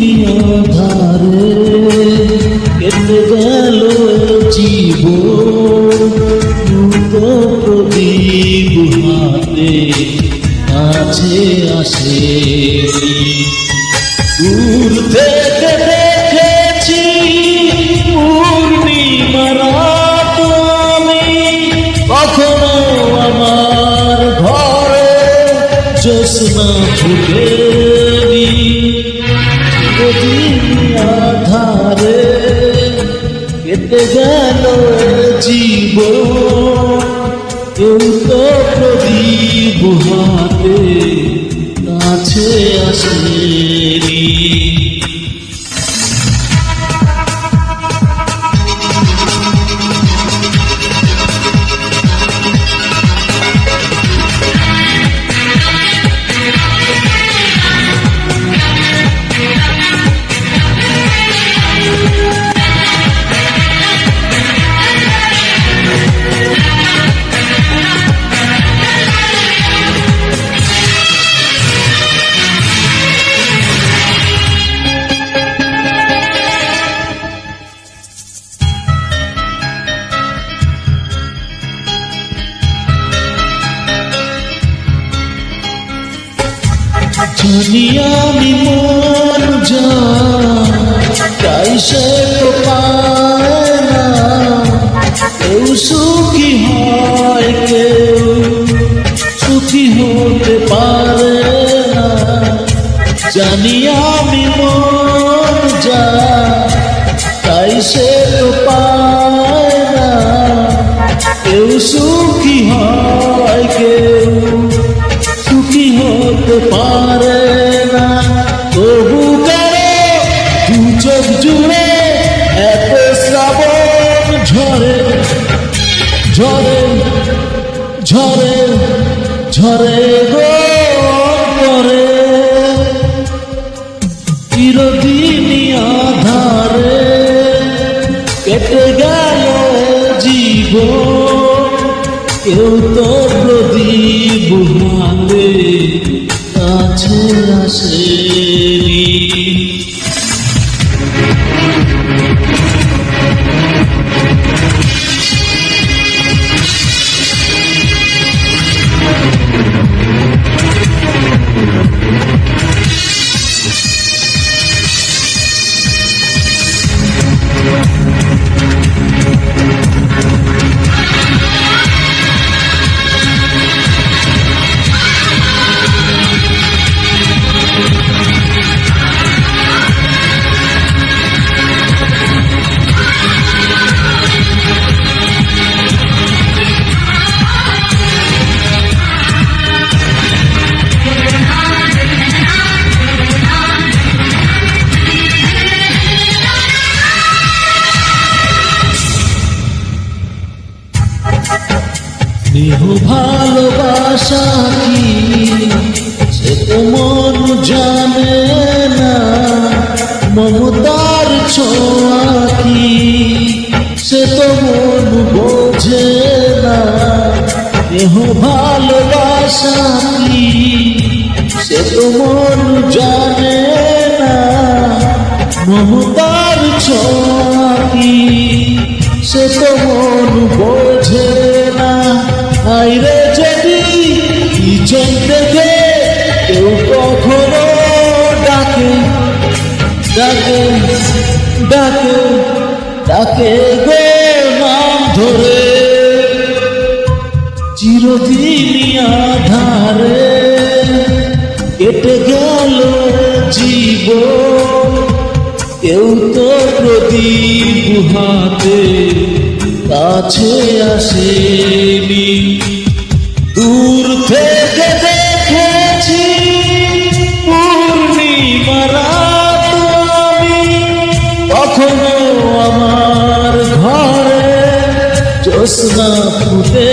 আধারে কেটে গেল জীব দ্রুত প্রদীপ হাতে কাছে আসে দূর থেকে দেখেছি পূর্ণিমারা তুমি কখনো আমার ঘরে জ্যোৎস্না ফুটেনি আধারে কেটে গেল জীব কেউ তো প্রদীপ হাতে কাছে আসেনি জানি আমি মন যা তাই সে তো জানি আমি মন যা, তাই সে তো পায় না। কেউ সুখী হয়, কেউ সুখী হতে পারে না। তবু করে দু জুড়ে এত শ্রাবণ ঝরে? ঝরে ঝরে ঝরে গো। কেটে গেল জীবন। কেউ তো প্রদীপ হাতে কাছে আসেনি। স্নেহ ভালোবাসা কি? সে তো মন জানে না, মমতার ছোঁয়া কি? সে তো মন বোঝে না, স্নেহ ভালোবাসা কি? সে তো মন জানে না, মমতার ছোঁয়া কি? সে তো মন কখনো ডাকে ডাকে ডাকে ডাকে গো নাম ধরে। চিরদিনই আধারে কেটে গেল জীবন। কেউ তো প্রদীপ হাতে কাছে আসেনি। দূর থেকে কখনো আমার ঘরে জ্যোৎস্না ফুটে